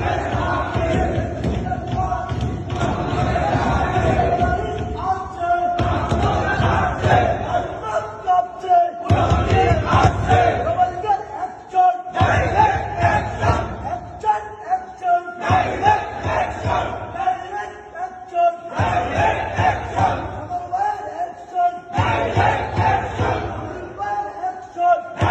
Let's go.